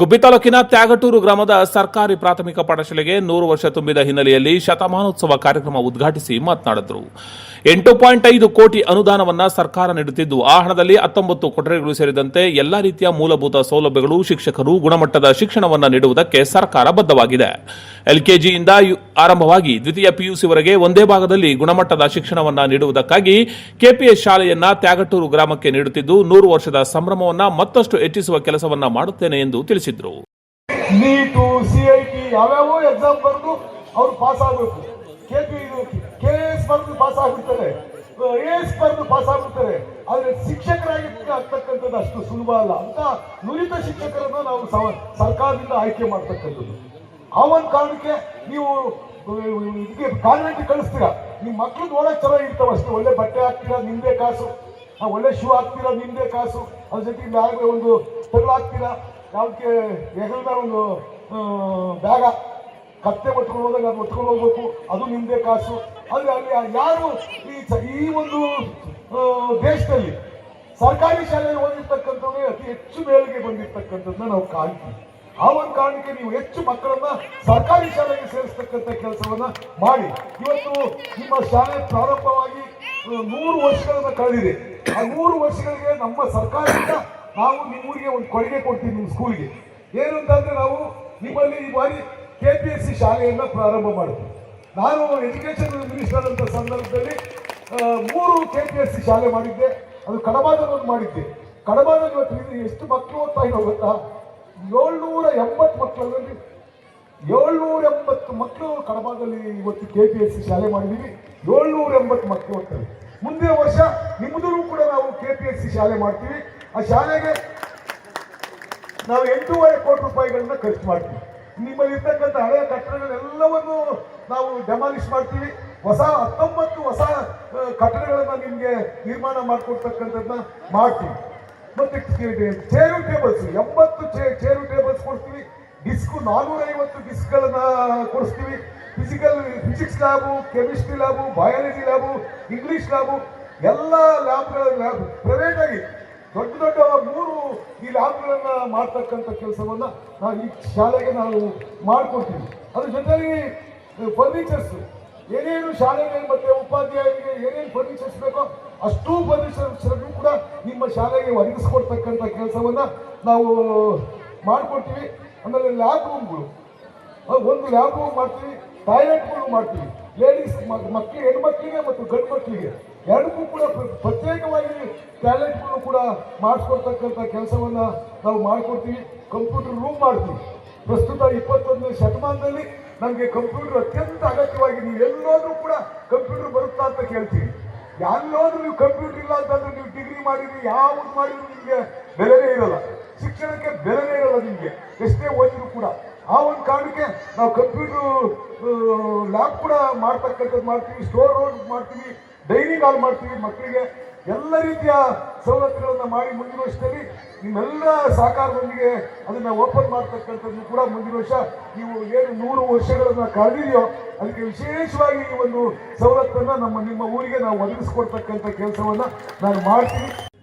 ಗುಬ್ಬಿ ತಾಲೂಕಿನ ತ್ಯಾಗಟೂರು ಗ್ರಾಮದ ಸರ್ಕಾರಿ ಪ್ರಾಥಮಿಕ ಪಾಠಶಾಲೆಗೆ ನೂರು ವರ್ಷ ತುಂಬಿದ ಹಿನ್ನೆಲೆಯಲ್ಲಿ ಶತಮಾನೋತ್ಸವ ಕಾರ್ಯಕ್ರಮ ಉದ್ಘಾಟಿಸಿ ಮಾತನಾಡಿದರು. ಎಂಟು ಪಾಯಿಂಟ್ ಐದು ಕೋಟಿ ಅನುದಾನವನ್ನು ಸರ್ಕಾರ ನೀಡುತ್ತಿದ್ದು, ಆ ಹಣದಲ್ಲಿ ಹತ್ತೊಂಬತ್ತು ಕೊಠಡಿಗಳು ಸೇರಿದಂತೆ ಎಲ್ಲಾ ರೀತಿಯ ಮೂಲಭೂತ ಸೌಲಭ್ಯಗಳು, ಶಿಕ್ಷಕರು ಗುಣಮಟ್ಟದ ಶಿಕ್ಷಣವನ್ನು ನೀಡುವುದಕ್ಕೆ ಸರ್ಕಾರ ಬದ್ಧವಾಗಿದೆ. ಎಲ್ಕೆಜಿಯಿಂದ ಆರಂಭವಾಗಿ ದ್ವಿತೀಯ ಪಿಯುಸಿವರೆಗೆ ಒಂದೇ ಭಾಗದಲ್ಲಿ ಗುಣಮಟ್ಟದ ಶಿಕ್ಷಣವನ್ನು ನೀಡುವುದಕ್ಕಾಗಿ ಕೆಪಿಎಸ್ ಶಾಲೆಯನ್ನ ತ್ಯಾಗಟೂರು ಗ್ರಾಮಕ್ಕೆ ನೀಡುತ್ತಿದ್ದು, ನೂರು ವರ್ಷದ ಸಂಭ್ರಮವನ್ನು ಮತ್ತಷ್ಟು ಹೆಚ್ಚಿಸುವ ಕೆಲಸವನ್ನ ಮಾಡುತ್ತೇನೆ ಎಂದು ತಿಳಿಸಿದರು. ನೀಟು ಸಿಐಟಿ ಯಾವ್ಯಾವ ಎಕ್ಸಾಮ್ ಬರೆದು ಅವ್ರು ಪಾಸ್ ಆಗಬೇಕು. ಶಿಕ್ಷಕರಾಗಿ ಆಗ್ತಕ್ಕಂಥದ್ದು ಅಷ್ಟು ಸುಲಭ ಅಲ್ಲ. ಅಂತ ನುರಿತ ಶಿಕ್ಷಕರನ್ನ ನಾವು ಸರ್ಕಾರದಿಂದ ಆಯ್ಕೆ ಮಾಡ್ತಕ್ಕಂಥದ್ದು. ಆ ಒಂದು ಕಾರಣಕ್ಕೆ ನೀವು ಇದಕ್ಕೆ ಕಾನ್ವೆಂಟ್ ಕಳಿಸ್ತೀರಾ. ನಿಮ್ಮ ಮಕ್ಳು ನೋಡಕ್ ಚೆನ್ನಾಗಿರ್ತಾವ ಅಷ್ಟೇ. ಒಳ್ಳೆ ಬಟ್ಟೆ ಹಾಕ್ತೀರಾ ನಿಮ್ದೇ ಕಾಸು. ಒಳ್ಳೆ ಶೂ ಹಾಕ್ತೀರಾ ನಿಮ್ದೇ ಕಾಸು. ಅದ್ರ ಜೊತೆ ಬ್ಯಾಗ್ ಒಂದು ತಗಲು ಹಾಕ್ತೀರಾ. ಯಾವ್ದಕ್ಕೆ ಹೆಗಲ್ದ ಒಂದು ಬ್ಯಾಗ ಕತ್ತೆ ಒತ್ಕೊಂಡು ಹೋದಾಗ ಅದು ಒತ್ಕೊಂಡು ಹೋಗ್ಬೇಕು. ಅದು ನಿಮ್ದೇ ಕಾಸು. ಅಲ್ಲಿ ಅಲ್ಲಿ ಯಾರು ಈ ಒಂದು ದೇಶದಲ್ಲಿ ಸರ್ಕಾರಿ ಶಾಲೆಯಲ್ಲಿ ಓದಿರ್ತಕ್ಕಂಥವ್ರೆ ಅತಿ ಹೆಚ್ಚು ಮೇಲಿಗೆ ಬಂದಿರ್ತಕ್ಕಂಥದ್ದನ್ನ ನಾವು ಕಾಣ್ತೀವಿ. ಆ ಒಂದು ಕಾರಣಕ್ಕೆ ನೀವು ಹೆಚ್ಚು ಮಕ್ಕಳನ್ನ ಸರ್ಕಾರಿ ಶಾಲೆಗೆ ಸೇರಿಸ್ತಕ್ಕಂಥ ಕೆಲಸವನ್ನ ಮಾಡಿ. ಇವತ್ತು ನಿಮ್ಮ ಶಾಲೆ ಪ್ರಾರಂಭವಾಗಿ ನೂರು ವರ್ಷಗಳನ್ನ ಕಳೆದಿದೆ. ಆ ನೂರು ವರ್ಷಗಳಿಗೆ ನಮ್ಮ ಸರ್ಕಾರದಿಂದ ನಾವು ನಿಮ್ಮೂರಿಗೆ ಒಂದು ಕೊಡುಗೆ ಕೊಡ್ತೀವಿ ನಿಮ್ಮ ಸ್ಕೂಲ್ಗೆ. ಏನು ಅಂತಂದ್ರೆ ನಾವು ನಿಮ್ಮಲ್ಲಿ ಈ ಬಾರಿ ಕೆ ಪಿ ಎಸ್ ಸಿ ಶಾಲೆಯನ್ನ ಪ್ರಾರಂಭ ಮಾಡ್ತೀವಿ ನಾನು ಎಜುಕೇಶನ್ ಮಿನಿಸ್ಟರ್ ಅಂತ ಸಂದರ್ಭದಲ್ಲಿ ಮೂರು ಕೆ ಪಿ ಎಸ್ ಸಿ ಶಾಲೆ ಮಾಡಿದ್ದೆ. ಅದು ಕಡಬಾದಲ್ಲಿ ಮಾಡಿದ್ದೆ. ಕಡಬಾದಲ್ಲಿ ಇವತ್ತು ಎಷ್ಟು ಮಕ್ಕಳು ಅಂತ ಇರೋ ಗೊತ್ತಾ? ಏಳ್ನೂರ ಎಂಬತ್ತು ಮಕ್ಕಳಲ್ಲಿ, ಏಳ್ನೂರ ಎಂಬತ್ತು ಮಕ್ಕಳು ಕಡಬಾದಲ್ಲಿ ಇವತ್ತು ಕೆ ಪಿ ಎಸ್ ಸಿ ಶಾಲೆ ಮಾಡಿದ್ದೀವಿ ಏಳ್ನೂರ ಎಂಬತ್ತು ಮಕ್ಕಳು ಅಂತಾರೆ ಮುಂದಿನ ವರ್ಷ ನಿಮ್ಮದೂ ಕೂಡ ನಾವು ಕೆ ಪಿ ಎಸ್ ಸಿ ಶಾಲೆ ಮಾಡ್ತೀವಿ. ಆ ಶಾಲೆಗೆ ನಾವು ಎಂಟೂವರೆ ಕೋಟಿ ರೂಪಾಯಿಗಳನ್ನ ಖರ್ಚು ಮಾಡ್ತೀವಿ. ನಿಮ್ಮಲ್ಲಿ ಇರ್ತಕ್ಕಂಥ ಹಳೆಯ ಕಟ್ಟಡಗಳೆಲ್ಲವನ್ನು ನಾವು ಡೆಮಾಲಿಷ್ ಮಾಡ್ತೀವಿ. ಹೊಸ ಹತ್ತೊಂಬತ್ತು ಹೊಸ ಕಟ್ಟಡಗಳನ್ನು ನಿಮಗೆ ನಿರ್ಮಾಣ ಮಾಡಿಕೊಡ್ತಕ್ಕಂಥದ್ದನ್ನ ಮಾಡ್ತೀವಿ. ಮತ್ತೆ ಚೇರು ಟೇಬಲ್ಸ್ ಎಂಬತ್ತು ಚೇರು ಟೇಬಲ್ಸ್ ಕೊಡ್ತೀವಿ. ಡಿಸ್ಕ್ ನಾನೂರ ಐವತ್ತು ಡಿಸ್ಕ್ಗಳನ್ನ ಕೊಡಿಸ್ತೀವಿ. Physical physics lab chemistry lab biology lab English lab ಎಲ್ಲ ಲ್ಯಾಬ್ಗಳ ಲ್ಯಾಬ್ ಪ್ರೈವೇಟ್ ಆಗಿ ದೊಡ್ಡ ದೊಡ್ಡ ಮೂರು ಈ ಲ್ಯಾಬ್ಗಳನ್ನ ಮಾಡ್ತಕ್ಕಂಥ ಕೆಲಸವನ್ನ ನಾವು ಈ ಶಾಲೆಗೆ ನಾವು ಮಾಡ್ಕೊಡ್ತೀವಿ. ಅದ್ರ ಜೊತೆಗೆ ಫರ್ನಿಚರ್ಸ್ ಏನೇನು ಶಾಲೆಗೆ ಮತ್ತೆ ಉಪಾಧ್ಯಾಯರಿಗೆ ಏನೇನು ಫರ್ನಿಚರ್ಸ್ ಬೇಕೋ ಅಷ್ಟೂ ಫರ್ನಿಚರ್ಸ್ ಕೂಡ ನಿಮ್ಮ ಶಾಲೆಗೆ ಒದಗಿಸ್ಕೊಡ್ತಕ್ಕಂಥ ಕೆಲಸವನ್ನ ನಾವು ಮಾಡಿಕೊಡ್ತೀವಿ. ಆಮೇಲೆ ಲ್ಯಾಬ್ ರೂಮ್ಗಳು ಒಂದು ಲ್ಯಾಬ್ ರೂಮ್ ಮಾಡ್ತೀವಿ ಟಾಯ್ಲೆಟ್ಗಳು ಮಾಡ್ತೀವಿ. ಲೇಡೀಸ್ ಮಕ್ಕಳಿಗೆ, ಹೆಣ್ಮಕ್ಳಿಗೆ ಮತ್ತು ಗಂಡು ಮಕ್ಕಳಿಗೆ ಎರಡಕ್ಕೂ ಕೂಡ ಪ್ರ- ಪ್ರತ್ಯೇಕವಾಗಿ ಟಾಯ್ಲೆಟ್ಗಳು ಕೂಡ ಮಾಡಿಸ್ಕೊಡ್ತಕ್ಕಂಥ ಕೆಲಸವನ್ನು ನಾವು ಮಾಡಿಕೊಡ್ತೀವಿ. ಕಂಪ್ಯೂಟರ್ ರೂಮ್ ಮಾಡ್ತೀವಿ. ಪ್ರಸ್ತುತ ಇಪ್ಪತ್ತೊಂದನೇ ಶತಮಾನದಲ್ಲಿ ನಮಗೆ ಕಂಪ್ಯೂಟರ್ ಅತ್ಯಂತ ಅಗತ್ಯವಾಗಿ, ನೀವು ಎಲ್ಲೋದ್ರೂ ಕೂಡ ಕಂಪ್ಯೂಟರ್ ಬರುತ್ತಾ ಅಂತ ಕೇಳ್ತೀವಿ. ಎಲ್ಲೋದ್ರೂ ನೀವು ಕಂಪ್ಯೂಟರ್ ಇಲ್ಲ ಅಂತಂದ್ರೆ ನೀವು ಡಿಗ್ರಿ ಮಾಡಿದ್ರಿ, ಯಾವ್ದು ಮಾಡಿದ್ರು ನಿಮಗೆ ಬೆಲೆನೇ ಇರಲ್ಲ. ಶಿಕ್ಷಣಕ್ಕೆ ಬೆಲೆನೇ ಇರಲ್ಲ ನಿಮಗೆ. ಎಷ್ಟೇ ಓದಿದ್ರು ಕೂಡ. ನಾವು ಕಂಪ್ಯೂಟರ್ ಲ್ಯಾಬ್ ಕೂಡ ಮಾಡ್ತಕ್ಕಂಥದ್ದು ಮಾಡ್ತೀವಿ ಸ್ಟೋರ್ ರೋಡ್ ಮಾಡ್ತೀವಿ ಡೈನಿಂಗ್ ಹಾಲ್ ಮಾಡ್ತೀವಿ ಮಕ್ಕಳಿಗೆ ಎಲ್ಲ ರೀತಿಯ ಸವಲತ್ತುಗಳನ್ನು ಮಾಡಿ ಮುಂದಿನ ವರ್ಷದಲ್ಲಿ ನಿಮ್ಮೆಲ್ಲ ಸಹಕಾರದೊಂದಿಗೆ ಅದನ್ನು ಓಪನ್ ಮಾಡ್ತಕ್ಕಂಥದ್ದು ಕೂಡ ಮುಂದಿನ ವರ್ಷ. ನೀವು ಏನು ನೂರು ವರ್ಷಗಳನ್ನು ಕಳೆದಿದೆಯೋ ಅದಕ್ಕೆ ವಿಶೇಷವಾಗಿ ಈ ಒಂದು ಸವಲತ್ತನ್ನು ನಮ್ಮ ನಿಮ್ಮ ಊರಿಗೆ ನಾವು ಒದಗಿಸ್ಕೊಡ್ತಕ್ಕಂಥ ಕೆಲಸವನ್ನು ನಾನು ಮಾಡ್ತೀನಿ.